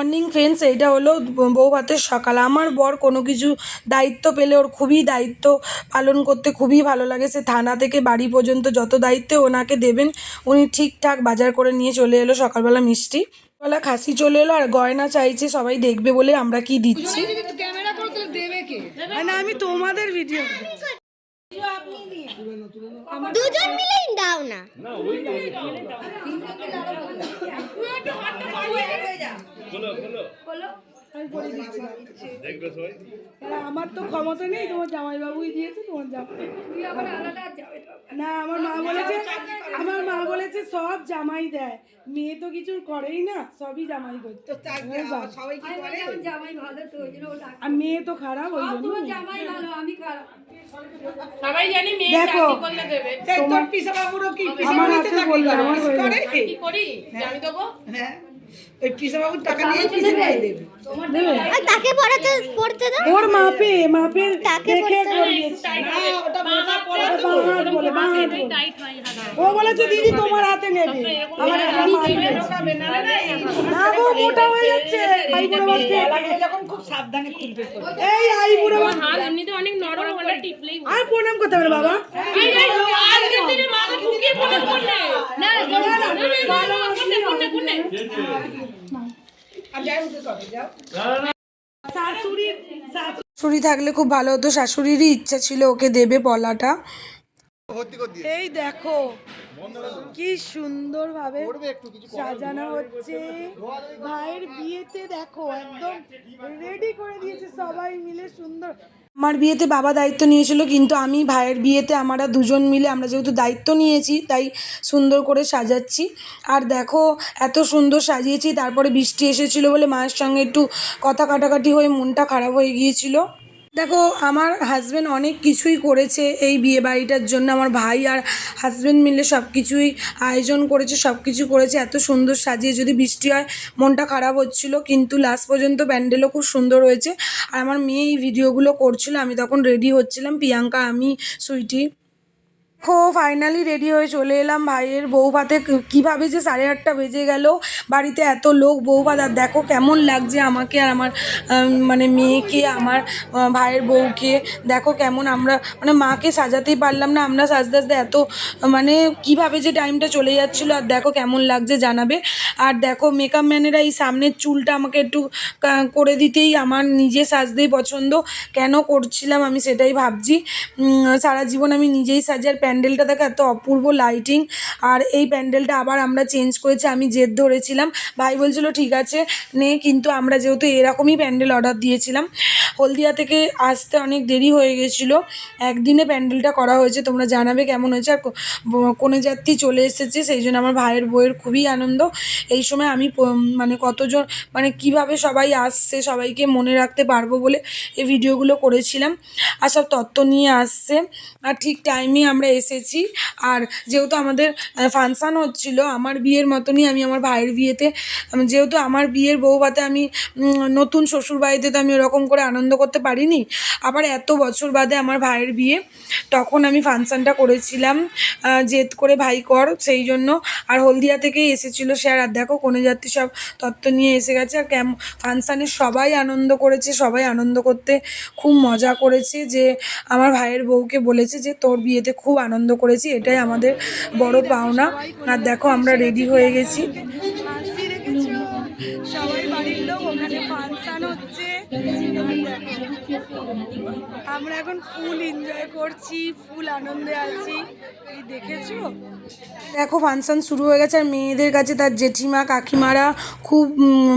Morning friends এইটা হলো বউ ভাতের সকাল। আমার বর কোনো কিছু দায়িত্ব পেলে ওর খুবই দায়িত্ব পালন করতে খুবই ভালো লাগে। সে থানা থেকে বাড়ি পর্যন্ত যত দায়িত্বে ওনাকে দেবেন উনি ঠিকঠাক বাজার করে নিয়ে চলে এলো সকালবেলা মিষ্টি। বেলা খাসি চলে এলো আর গয়না চাইছে সবাই দেখবে বলে আমরা কি দিচ্ছি। ক্যামেরা করে দেবে কে? আমি তোমাদের ভিডিও দুজন মিলেই দাও না। আমার তো ক্ষমতা নেই তোমার জামাইবাবুই দিয়েছে তোমার জামাই না আমার মা বলেছে আমার মা বলেছে সব জামাই দেয়। মেয়ে তো কিছু করেই না সবই জামাই করছে সবাই কি করে? জামাই ভালো তো ওই জন্য ও ডাক- আর মেয়ে তো খারাপ ওই জন্য। তোমার জামাই ভালো আমি খারাপ। সবাই জানি মেয়ে দেখো। তোর পিসা বাবুরও কি আমার হাতে বলল, আমার হয়ে করে কি করি? যে আমি দেবো? হ্যাঁ। ওই পিসা বাবুর টাকা নিয়ে পিসা বাবু দেবে? আর তাকে পড়াতে পড়তে দাও। ওর মাপে মাপে তাকে দেখে বলতে ওটা মোটা পড়া তো বাঁ হাত বলে, বাঁ হাত বলে। টাইট হয় হাতা ও বলেছে দিদি তোমার হাতে নেবে। আমার একটা মা নেবে। ঢোকাবে না না না গো মোটা হয়ে যাচ্ছে। আই বুড়ো বাচ্চা গলাগুলো খুব সাবধানে খুলবে এই আই বুড়ো বাচ্চা হাত এমনিতে অনেক নরম ওটা টিপলেই আর প্রণাম করতে হবে বাবা এই, এই, আজকের দিনে মাথা ঠুকিয়ে পড়ে পড়লে না না না কোনে কোনে কোনে আর যাই উঠে করো যাও শাশুড়ির শাশুড়ি থাকলে খুব ভালো হতো, শাশুড়িরই ইচ্ছা ছিল ওকে দেবে পলাটা। এই দেখো, কি সুন্দর ভাবে সাজানো হচ্ছে। ভাইয়ের বিয়েতে দেখো, একদম রেডি করে দিয়েছে সবাই মিলে সুন্দর। আমার বিয়েতে বাবা দায়িত্ব নিয়েছিল, কিন্তু আমি ভাইয়ের বিয়েতে আমরা দুজন মিলে আমরা যেহেতু দায়িত্ব নিয়েছি, তাই সুন্দর করে সাজাচ্ছি। আর দেখো, এত সুন্দর সাজিয়েছি, তারপরে বৃষ্টি এসেছিল বলে মায়ের সঙ্গে একটু কথা কাটাকাটি হয়ে মনটা খারাপ হয়ে গিয়েছিল। দেখো, আমার হাজব্যান্ড অনেক কিছুই করেছে এই বিয়ে বাড়িটার জন্য। আমার ভাই আর হাজব্যান্ড মিলে সব কিছুই আয়োজন করেছে সব কিছু করেছে। এত সুন্দর সাজিয়ে যদি বৃষ্টি হয়, মনটা খারাপ হচ্ছিল, কিন্তু লাস্ট পর্যন্ত প্যান্ডেলও খুব সুন্দর হয়েছে। আর আমার মেয়ে এই ভিডিওগুলো করছিল, আমি তখন রেডি হচ্ছিলাম। প্রিয়াঙ্কা, আমি, সুইটি দেখো ফাইনালি রেডি হয়ে চলে এলাম ভাইয়ের বউ ভাতে কীভাবে যে সাড়ে আটটা বেজে গেল, বাড়িতে এত লোক বউ ভাত আর দেখো কেমন লাগছে আমাকে আর আমার মানে মেয়েকে, আমার ভাইয়ের বউকে। দেখো কেমন আমরা মানে মাকে সাজাতেই পারলাম না, আমরা সাজতে সাজতে এত মানে কীভাবে যে টাইমটা চলে যাচ্ছিল, আর দেখো কেমন লাগছে জানাবে। আর দেখো মেকআপ ম্যানেরা এই সামনের চুলটা আমাকে একটু করে দিতেই আমার নিজে সাজতেই পছন্দ। কেন করছিলাম আমি সেটাই ভাবছি। সারা জীবন আমি নিজেই সাজার প্যান্ডেলটা দেখো, এত অপূর্ব লাইটিং আর এই প্যান্ডেলটা আবার আমরা চেঞ্জ করেছি, আমি জেদ ধরেছিলাম। ভাই বলছিল, ঠিক আছে, নে। কিন্তু আমরা যেহেতু এরকমই প্যান্ডেল অর্ডার দিয়েছিলাম, হলদিয়া থেকে আসতে অনেক দেরি হয়ে গেছিল। একদিনে প্যান্ডেলটা করা হয়েছে, তোমরা জানাবে কেমন হয়েছে। আর কোনো যাত্রী চলে এসেছে, সেই জন্য আমার ভাইয়ের বউয়ের খুবই আনন্দ। এই সময় আমি মানে কতজন মানে কীভাবে সবাই আসছে, সবাইকে মনে রাখতে পারব বলে এই ভিডিওগুলো করেছিলাম। আর সব তত্ত্ব নিয়ে আসছে। আর ঠিক টাইমে আমরা এসেছি। আর যেহেতু আমাদের ফাংশান হচ্ছিল, আমার বিয়ের মতনই আমি আমার ভাইয়ের বিয়েতে যেহেতু আমার বিয়ের বউ ভাতে আমি নতুন শ্বশুর বাড়িতে তো আমি ওরকম করে আনন্দ করতে পারিনি। আবার এত বছর বাদে আমার ভাইয়ের বিয়ে, তখন আমি ফাংশানটা করেছিলাম জেদ করে ভাই কর, সেই জন্য। আর হলদিয়া থেকেই এসেছিল স্যার আর দেখো কোনে যাত্রী সব তত্ত্ব নিয়ে এসে গেছে। আর কেম, ফাংশানে সবাই আনন্দ করেছে, সবাই আনন্দ করতে খুব মজা করেছে যে, আমার ভাইয়ের বউকে বলেছে যে, তোর বিয়েতে খুব আনন্দ করেছি এটাই আমাদের বড় পাওনা। আর দেখো আমরা রেডি হয়ে গেছি। আমরা এখন ফুল এনজয় করছি, ফুল আনন্দে আছি। এই দেখেছ? দেখো, ফাংশন শুরু হয়ে গেছে আর মেয়েদের কাছে তার জেঠিমা, কাকিমারা খুব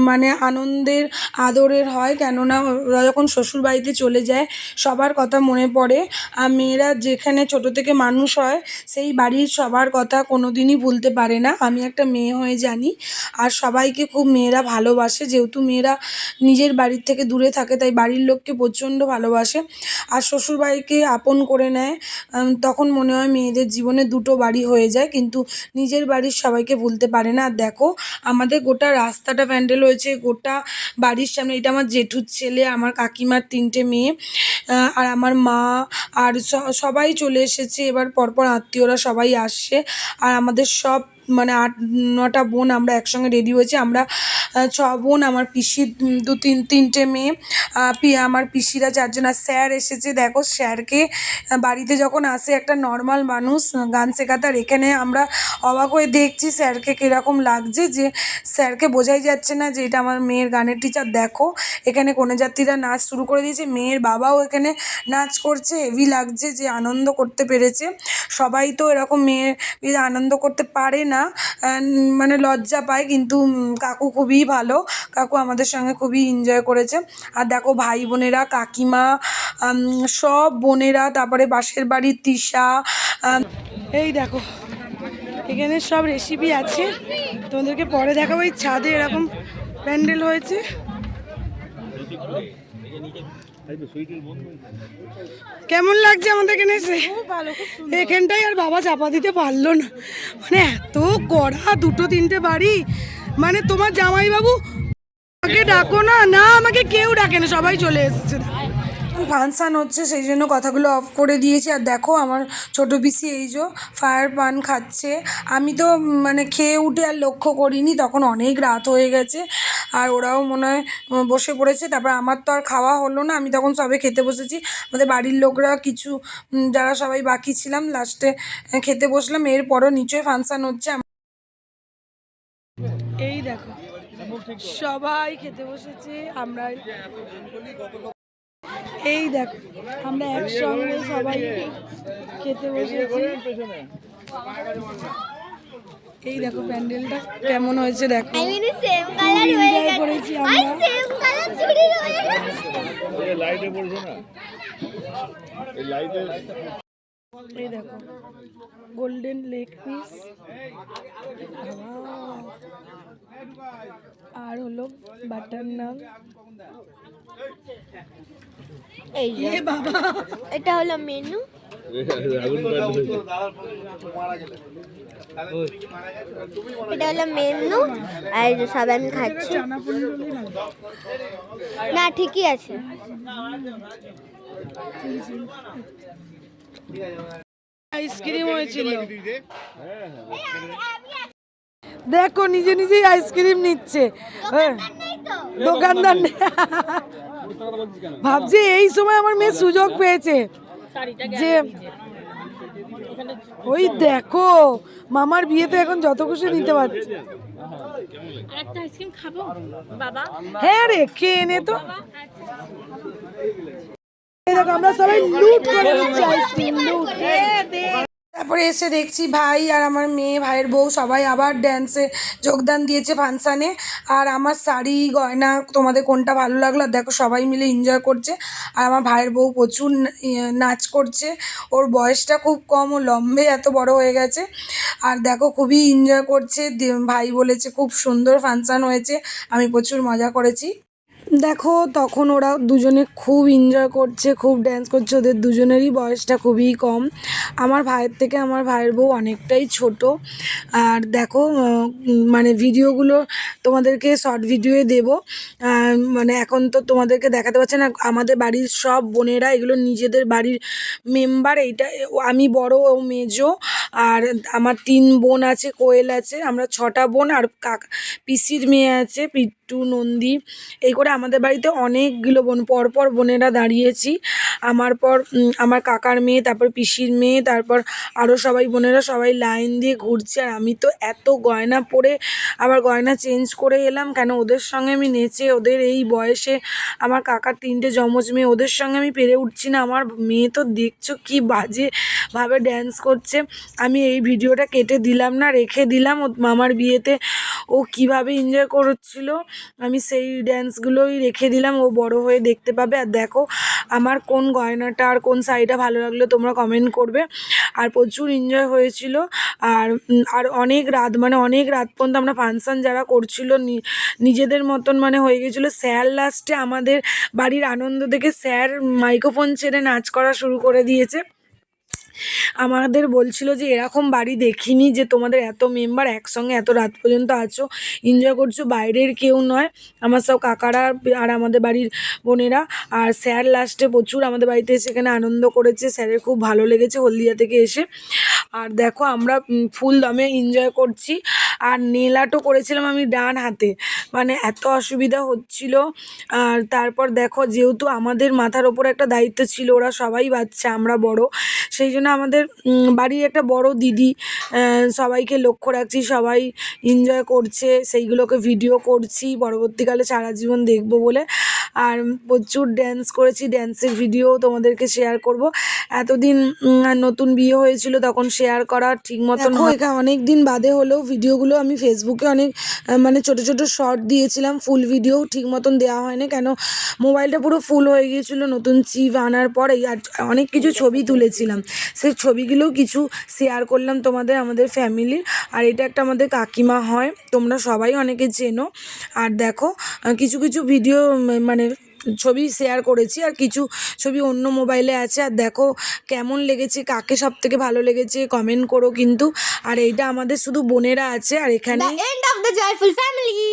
মানে আনন্দের, আদরের হয়। কেননা ওরা যখন শ্বশুর বাড়িতে চলে যায়, সবার কথা মনে পড়ে। আর মেয়েরা যেখানে ছোট থেকে মানুষ হয়, সেই বাড়ির সবার কথা কোনো দিনই ভুলতে পারে না। আমি একটা মেয়ে হয়ে জানি। আর সবাইকে খুব মেয়েরা ভালোবাসে। যেহেতু মেয়েরা নিজের বাড়ির থেকে দূরে থাকে, তাই বাড়ির লোককে প্রচণ্ড ভালোবাসে। আর শ্বশুরবাড়িকে আপন করে নেয় তখন মনে হয় মেয়েদের জীবনে দুটো বাড়ি হয়ে যায়, কিন্তু নিজের বাড়ির সবাইকে ভুলতে পারে না। আর দেখো, আমাদের গোটা রাস্তাটা প্যান্ডেল হয়েছে, গোটা বাড়ির সামনে, এটা আমার জেঠুর ছেলে, আমার কাকিমার তিনটে মেয়ে আর আমার মা, আর সবাই চলে এসেছে। এবার পরপর আত্মীয়রা সবাই আসছে আর আমাদের সব মানে আট, নটা বোন আমরা একসঙ্গে রেডি হয়েছি। আমরা ছ বোন, আমার পিসির দু তিন, তিনটে মেয়ে পি- আমার পিসিরা চারজন। আর স্যার এসেছে, দেখো, স্যারকে বাড়িতে যখন আসে একটা নর্মাল মানুষ গান শেখাতার, এখানে আমরা অবাক হয়ে দেখছি স্যারকে কীরকম লাগছে যে স্যারকে বোঝাই যাচ্ছে না যে এটা আমার মেয়ের গানের টিচার দেখো, এখানে কোনো যাত্রীরা নাচ শুরু করে দিয়েছে। মেয়ের বাবাও এখানে নাচ করছে। হেভি লাগছে যে আনন্দ করতে পেরেছে। সবাই তো এরকম মেয়ের আনন্দ করতে পারে না। আহ, মানে লজ্জা পায় কিন্তু কাকু খুবই ভালো। কাকু আমাদের সঙ্গে খুবই এনজয় করেছে। আর দেখো ভাই বোনেরা কাকিমা সব বোনেরা তারপরে বাসের বাড়ির তৃষা এই দেখো এখানে সব রেসিপি আছে। তোমাদেরকে পরে দেখাবো এই ছাদে এরকম প্যান্ডেল হয়েছে। কেমন লাগছে আমাদের এখানে এসে? এখানটাই আর বাবা চাপা দিতে পারল না। মানে এত কড়া দুটো তিনটে বাড়ি। মানে তোমার জামাইবাবু আমাকে ডাকো না। না আমাকে কেউ ডাকে না। সবাই চলে এসেছে। ফাংশান হচ্ছে, সেই জন্য কথাগুলো অফ করে দিয়েছি। আর দেখো আমার ছোটো পিসি এই যে ফায়ার পান খাচ্ছে। আমি তো মানে খেয়ে উঠে আর লক্ষ্য করিনি, তখন অনেক রাত হয়ে গেছে। আর ওরাও মনে হয় বসে পড়েছে। তারপর আমার তো আর খাওয়া হলো না, আমি তখন সবে খেতে বসেছি। আমাদের বাড়ির লোকরা কিছু যারা সবাই বাকি ছিলাম লাস্টে খেতে বসলাম। এরপরও নিচয় ফাংশান হচ্ছে। এই দেখো, সবাই খেতে বসেছে। আমরা এই দেখ আমরা একসঙ্গে সবাই খেতে বসেছি। এই দেখো প্যান্ডেলটা কেমন হয়েছে দেখো। গেছে। করেছি আমরা। লাইটে পড়ছে না। এই লাইটে এই দেখো গোল্ডেন লেগ পিস আর হলো বাটার নান এই বাবা। এটা হলো মেনু এটা হলো মেনু আর সব আমি খাচ্ছি। না ঠিকই আছে। আইসক্রিম হয়েছিল। দেখো নিজে নিজেই আইসক্রিম নিচ্ছে। হ্যাঁ। দোকানদার ভাবছি এই সময় আমার মেয়ে সুযোগ পেয়েছে। যে ওই দেখো মামার বিয়েতে এখন যত খুশি নিতে পারছে। একটা আইসক্রিম খাব বাবা? হ্যাঁ রে খেয়ে নে তো। দেখো আমরা সবাই লুট করে নিচ্ছি আইসক্রিম লুট তারপরে এসে দেখছি ভাই আর আমার মেয়ে ভাইয়ের বউ সবাই আবার ড্যান্সে যোগদান দিয়েছে ফাংশানে আর আমার শাড়ি গয়না তোমাদের কোনটা ভালো লাগল? আর দেখো সবাই মিলে এনজয় করছে। আর আমার ভাইয়ের বউ প্রচুর ইয়ে, নাচ করছে। ওর বয়সটা খুব কম ও লম্বে এত বড় হয়ে গেছে। আর দেখো খুবই এনজয় করছে। দে- ভাই বলেছে খুব সুন্দর ফাংশান হয়েছে। আমি প্রচুর মজা করেছি। দেখো, তখন ওরা দুজনে খুব এনজয় করছে, খুব ড্যান্স করছে। ওদের দুজনেরই বয়সটা খুবই কম। আমার ভাইয়ের থেকে আমার ভাইয়ের বউ অনেকটাই ছোট। আর দেখো মানে ভিডিওগুলো তোমাদেরকে শর্ট ভিডিওয়ে দেবো। মানে এখন তো তোমাদেরকে দেখাতে পারছে না, আমাদের বাড়ির সব বোনেরা এগুলো নিজেদের বাড়ির মেম্বার এইটা, আমি বড়, ও মেজো, আর আমার তিন বোন আছে, কোয়েল আছে, আমরা ছটা বোন, আর কাকা, পিসির মেয়ে আছে, পিট্টু, নন্দী, এই করে আমাদের বাড়িতে অনেকগুলো বোন, পরপর বোনেরা দাঁড়িয়েছি, আমার পর আমার কাকার মেয়ে, তারপর পিসির মেয়ে, তারপর আরও সবাই বোনেরা সবাই লাইন দিয়ে ঘুরছে, আর আমি তো এত গয়না পরে আবার গয়না চেঞ্জ করে এলাম, কেন ওদের সঙ্গে আমি নেচে ওদের এই বয়সে আমার কাকার তিনটে যমজ মেয়ে, ওদের সঙ্গে আমি পেরে উঠছি না। আমার মেয়ে তো দেখছ কি বাজে ভাবে ড্যান্স করছে। আমি এই ভিডিওটা কেটে দিলাম না, রেখে দিলাম। ও মামার বিয়েতে ও কীভাবে এনজয় করছিল, আমি সেই ড্যান্সগুলোই রেখে দিলাম। ও বড় হয়ে দেখতে পাবে। আর দেখো আমার কোন গয়নাটা আর কোন শাড়িটা ভালো লাগল তোমরা কমেন্ট করবে। আর প্রচুর এনজয় হয়েছিল। আর আর অনেক রাত মানে অনেক রাত পর্যন্ত আমরা ফাংশান যারা করছিল নিজেদের মতন মানে হয়ে গেছিল। স্যার লাস্টে আমাদের বাড়ির আনন্দ দেখে স্যার মাইক্রোফোন ছেড়ে নাচ করা শুরু করে দিয়েছে। আমাদের বলছিল যে, এরকম বাড়ি দেখিনি যে তোমাদের এত মেম্বার একসঙ্গে এত রাত পর্যন্ত আছো। এনজয় করছ, বাইরের কেউ নয়। আমার সব কাকারা আর আমাদের বাড়ির বোনেরা। আর স্যার লাস্টে প্রচুর আমাদের বাড়িতে এসে এখানে আনন্দ করেছে। স্যারের খুব ভালো লেগেছে হলদিয়া থেকে এসে। আর দেখো আমরা ফুল দমে এনজয় করছি। আর নেল আর্টও করেছিলাম আমি ডান হাতে। মানে এত অসুবিধা হচ্ছিল। আর তারপর দেখো, যেহেতু আমাদের মাথার ওপর একটা দায়িত্ব ছিল, ওরা সবাই বাচ্চা, আমরা বড়। সেই জন্য আমাদের বাড়ির একটা বড় দিদি সবাইকে লক্ষ্য রাখছি, সবাই এনজয় করছে, সেইগুলোকে ভিডিও করছি, পরবর্তীকালে সারা জীবন দেখব বলে। আর প্রচুর ড্যান্স করেছি ড্যান্সের ভিডিও তোমাদেরকে শেয়ার করব। এতদিন নতুন বিয়ে হয়েছিল তখন শেয়ার করা ঠিক মতন অনেক দিন বাদে হলেও ভিডিওগুলো আমি ফেসবুকে অনেক মানে ছোট ছোট শর্ট দিয়েছিলাম ফুল ভিডিও ঠিক মতন দেওয়া হয়নি। কেন মোবাইলটা পুরো ফুল হয়ে গিয়েছিল নতুন চিপ আনার পরেই আর অনেক কিছু ছবি তুলেছিলাম। সেই ছবিগুলোও কিছু শেয়ার করলাম তোমাদের আমাদের ফ্যামিলির আর এটা একটা আমাদের কাকিমা হয়, তোমরা সবাই অনেকে চেনো। আর দেখো কিছু কিছু ভিডিও মানে ছবি শেয়ার করেছি আর কিছু ছবি অন্য মোবাইলে আছে। আর দেখো কেমন লেগেছে, কাকে সব থেকে ভালো লেগেছে কমেন্ট করো কিন্তু। আর এইটা আমাদের শুধু বোনেরা আছে, আর এখানে end of the joyful family